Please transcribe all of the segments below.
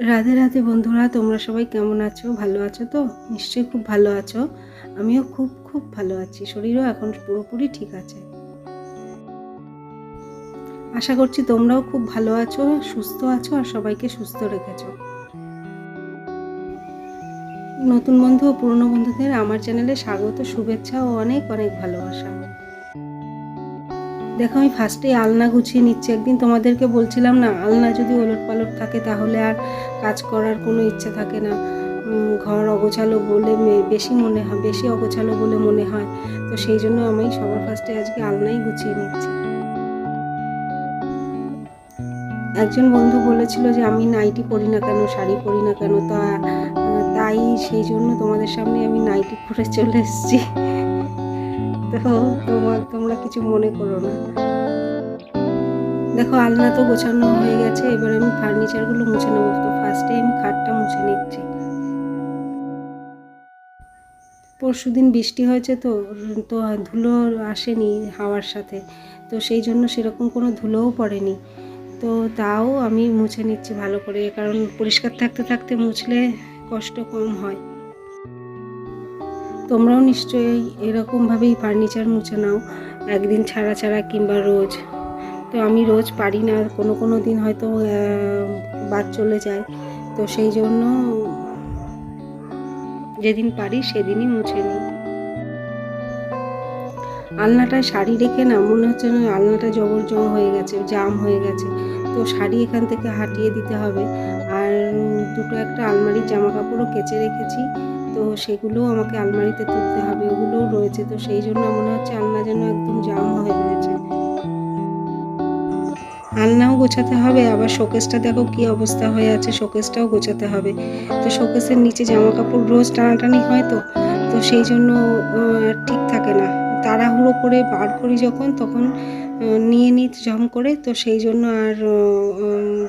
রাধে রাধে বন্ধুরা, তোমরা সবাই কেমন আছো? ভালো আছো তো? নিশ্চয়ই খুব ভালো আছো। আমিও খুব খুব ভালো আছি। শরীরও এখন পুরোপুরি ঠিক আছে। আশা করছি তোমরাও খুব ভালো আছো, সুস্থ আছো আর সবাইকে সুস্থ রেখেছো। নতুন বন্ধু ও পুরনো বন্ধুদের আমার চ্যানেলে স্বাগত, শুভেচ্ছা ও অনেক অনেক ভালোবাসা। দেখো, আমি ফার্স্টে আলনা গুছিয়ে নিচ্ছি। একদিন তোমাদেরকে বলছিলাম না, আলনা যদি ওলট পালট থাকে তাহলে আর কাজ করার কোনো ইচ্ছে থাকে না। ঘর অগোছালো বলে বেশি মনে হয়, বেশি অগোছালো বলে মনে হয়। তো সেই জন্য আমি সবার ফার্স্টে আজকে আলনাই গুছিয়ে নিচ্ছি। একজন বন্ধু বলেছিল যে, আমি নাইটি পরি না কেন, শাড়ি পরি না কেন? তা, তাই সেই জন্য তোমাদের সামনে আমি নাইটি পরে চলে এসেছি। তো তোমার তোমরা কিছু মনে করো না। দেখো, আলনা তো গোছানো হয়ে গেছে, এবার আমি ফার্নিচারগুলো মুছে নেব। তো ফার্স্টে আমি খাটটা মুছে নিচ্ছি। পরশু দিন বৃষ্টি হয়েছে তো তো ধুলো আসেনি হাওয়ার সাথে। তো সেই জন্য সেরকম কোনো ধুলোও পড়েনি। তো তাও আমি মুছে নিচ্ছি ভালো করে, কারণ পরিষ্কার থাকতে থাকতে মুছলে কষ্ট কম হয়। তোমরাও নিশ্চয়ই এরকমভাবেই ফার্নিচার মুছে নাও। একদিন ছাড়া ছাড়া কিংবা রোজ। তো আমি রোজ পারি না, কোনো কোনো দিন হয়তো বাদ চলে যায়। তো সেই জন্য যেদিন পারি সেদিনই মুছে নিই। আলনাটায় শাড়ি রেখে না মনে হচ্ছে না আলনাটা জবর হয়ে গেছে, জাম হয়ে গেছে। তো শাড়ি এখান থেকে হাটিয়ে দিতে হবে। আর দুটো একটা আলমারির জামা কাপড়ও কেচে রেখেছি। তো সেগুলোও আমাকে আলমারিতে তুলতে হবে, ওগুলোও রয়েছে। তো সেই জন্য মনে হচ্ছে আলনা যেন একদম জাম হয়ে রয়েছে। আলনাও গোছাতে হবে, আবার শোকেসটা দেখো কি অবস্থা হয়ে আছে, শোকেসটাও গোছাতে হবে। তো শোকেসের নিচে জামা কাপড় রোজ টানাটানি হয় তো তো সেই জন্য ঠিক থাকে না। তাড়াহুড়ো করে বার করি যখন, তখন নিয়ে নিই জম করে, তো সেই জন্য আর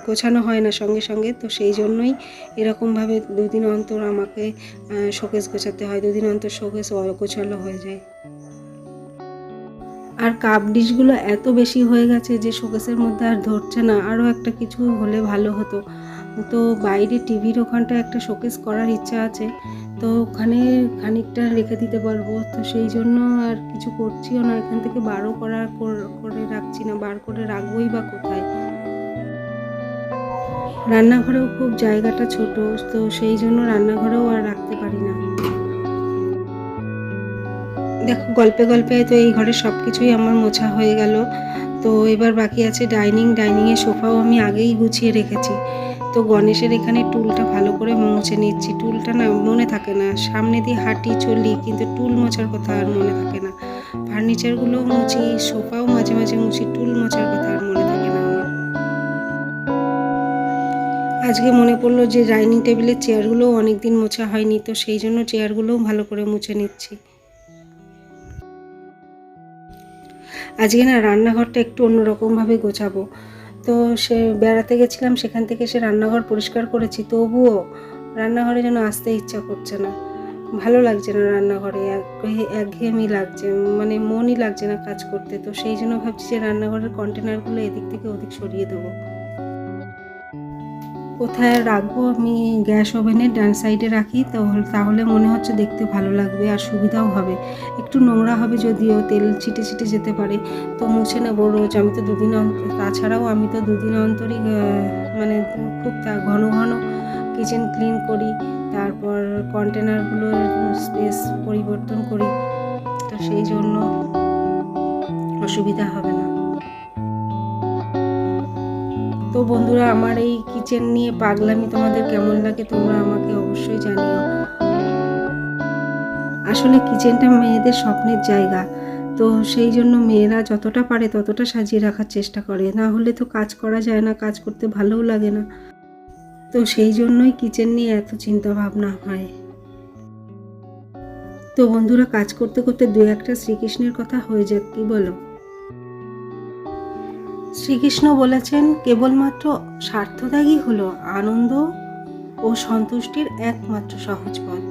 গোছানো হয় না সঙ্গে সঙ্গে, তো সেই জন্যই এরকমভাবে দুদিন অন্তর আমাকে শোকেস গোছাতে হয়, দুদিন অন্তর শোকেস গোছালো হয়ে যায়। আর কাপ ডিশগুলো এত বেশি হয়ে গেছে যে শোকেসের মধ্যে আর ধরছে না, আরও একটা কিছু হলে ভালো হতো। তো বাইরে টিভির ওখানটা একটা শোকেস করার ইচ্ছা আছে তো ওখানে খানিকটা রেখে দিতে পারব। তো সেই জন্য আর কিছু করছিও না, এখান থেকে বারও করা করে রাখছি না, বার করে রাখবোই বা কোথায়? রান্নাঘরেও খুব জায়গাটা ছোট, তো সেই জন্য রান্নাঘরেও আর রাখতে পারি না। দেখো, গল্পে গল্পে তো এই ঘরের সব কিছুই আমার মোছা হয়ে গেল। তো এবার বাকি আছে ডাইনিং, ডাইনিংয়ের সোফাও আমি আগেই গুছিয়ে রেখেছি। তো গণেশের এখানে টুলটা ভালো করে মুছে নিচ্ছি। টুলটা না মনে থাকে না। সামনে দিয়ে হাঁটি চলি, কিন্তু টুল মোছার কথা আর মনে থাকে না। ফার্নিচারগুলোও মুছি, সোফাও মাঝে মাঝে মুছি, টুল মোছার কথা আর মনে থাকে না আজকে মনে পড়ল যে ডাইনিং টেবিলের চেয়ারগুলোও অনেক দিন মোছা হয়নি, তো সেই জন্য চেয়ারগুলোও ভালো করে মুছে নিচ্ছি। আজকে না রান্নাঘরটা একটু অন্যরকমভাবে গোছাবো। তো সে বেড়াতে গেছিলাম, সেখান থেকে সে রান্নাঘর পরিষ্কার করেছি। তবুও রান্নাঘরে যেন আসতে ইচ্ছা করছে না। ভালো লাগছে না রান্নাঘরে, একঘেয়ে- একঘেয়েমি লাগছে মানে মনই লাগছে না কাজ করতে। তো সেই জন্য ভাবছি যে রান্নাঘরের কন্টেনারগুলো এদিক থেকে ওদিক সরিয়ে দেবো। কোথায় রাখব? আমি গ্যাস ওভেনের ডান সাইডে রাখি তাহলে তাহলে মনে হচ্ছে দেখতে ভালো লাগবে আর সুবিধাও হবে। একটু নোংরা হবে যদিও, তেল ছিটে ছিটে যেতে পারে, তো মুছে নেব রোজ। আমি তো দুদিন অন্তর তাছাড়াও আমি তো দুদিন অন্তরই মানে খুব তা- ঘন ঘন কিচেন ক্লিন করি, তারপর কন্টেনারগুলোর স্পেস পরিবর্তন করি, তো সেই জন্য অসুবিধা হবে না। তো বন্ধুরা, আমার এই কিচেন নিয়ে পাগলামি তোমাদের কেমন লাগে তোমরা আমাকে অবশ্যই জানিও। আসলে কিচেনটা মেয়েদের স্বপ্নের জায়গা, তো সেই জন্য মেয়েরা যতটা পারে ততটা সাজিয়ে রাখার চেষ্টা করে। না হলে তো কাজ করা যায় না, কাজ করতে ভালোও লাগে না। তো সেই জন্যই কিচেন নিয়ে এত চিন্তা ভাবনা হয়। তো বন্ধুরা, কাজ করতে করতে দু একটা শ্রীকৃষ্ণের কথা হয়ে যাক, কি বলো? শ্রীকৃষ্ণ বলেছেন, কেবলমাত্র স্বার্থত্যাগই হলো আনন্দ ও সন্তুষ্টির একমাত্র সহজ পথ।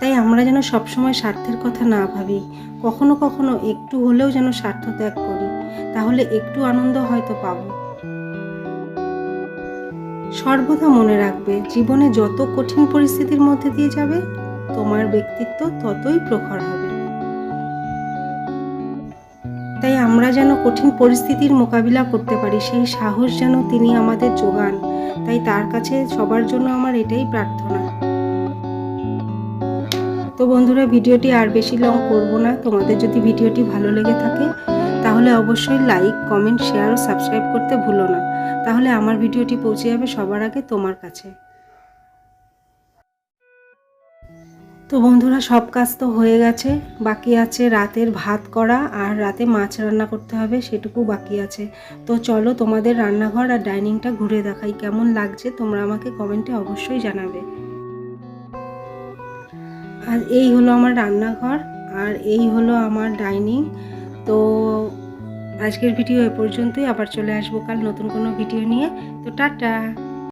তাই আমরা যেন সবসময় স্বার্থের কথা না ভাবি, কখনো কখনো একটু হলেও যেন স্বার্থ ত্যাগ করি, তাহলে একটু আনন্দ হয়তো পাবো। সর্বদা মনে রাখবে, জীবনে যত কঠিন পরিস্থিতির মধ্যে দিয়ে যাবে, তোমার ব্যক্তিত্ব ততই প্রখর হবে। তাই আমরা যেন কঠিন পরিস্থিতির মোকাবিলা করতে পারি, সেই সাহস যেন তিনি আমাদের যোগান। তাই তার কাছে সবার জন্য আমার এটাই প্রার্থনা। তো বন্ধুরা, ভিডিওটি আর বেশি লং করব না। তোমাদের যদি ভিডিওটি ভালো লেগে থাকে, তাহলে অবশ্যই লাইক, কমেন্ট, শেয়ার ও সাবস্ক্রাইব করতে ভুলো না। তাহলে আমার ভিডিওটি পৌঁছে যাবে সবার আগে তোমার কাছে। তো বন্ধুরা, সব কাজ তো হয়ে গেছে। বাকি আছে রাতের ভাত করা আর রাতে মাছ রান্না করতে হবে, সেটুকু বাকি আছে। তো চলো তোমাদের রান্নাঘর আর ডাইনিংটা ঘুরে দেখাই, কেমন লাগছে তোমরা আমাকে কমেন্টে অবশ্যই জানাবে। আর এই হলো আমার রান্নাঘর আর এই হলো আমার ডাইনিং। তো আজকের ভিডিও এ পর্যন্তই, আবার চলে আসব কাল নতুন কোনো ভিডিও নিয়ে। তো টাটা!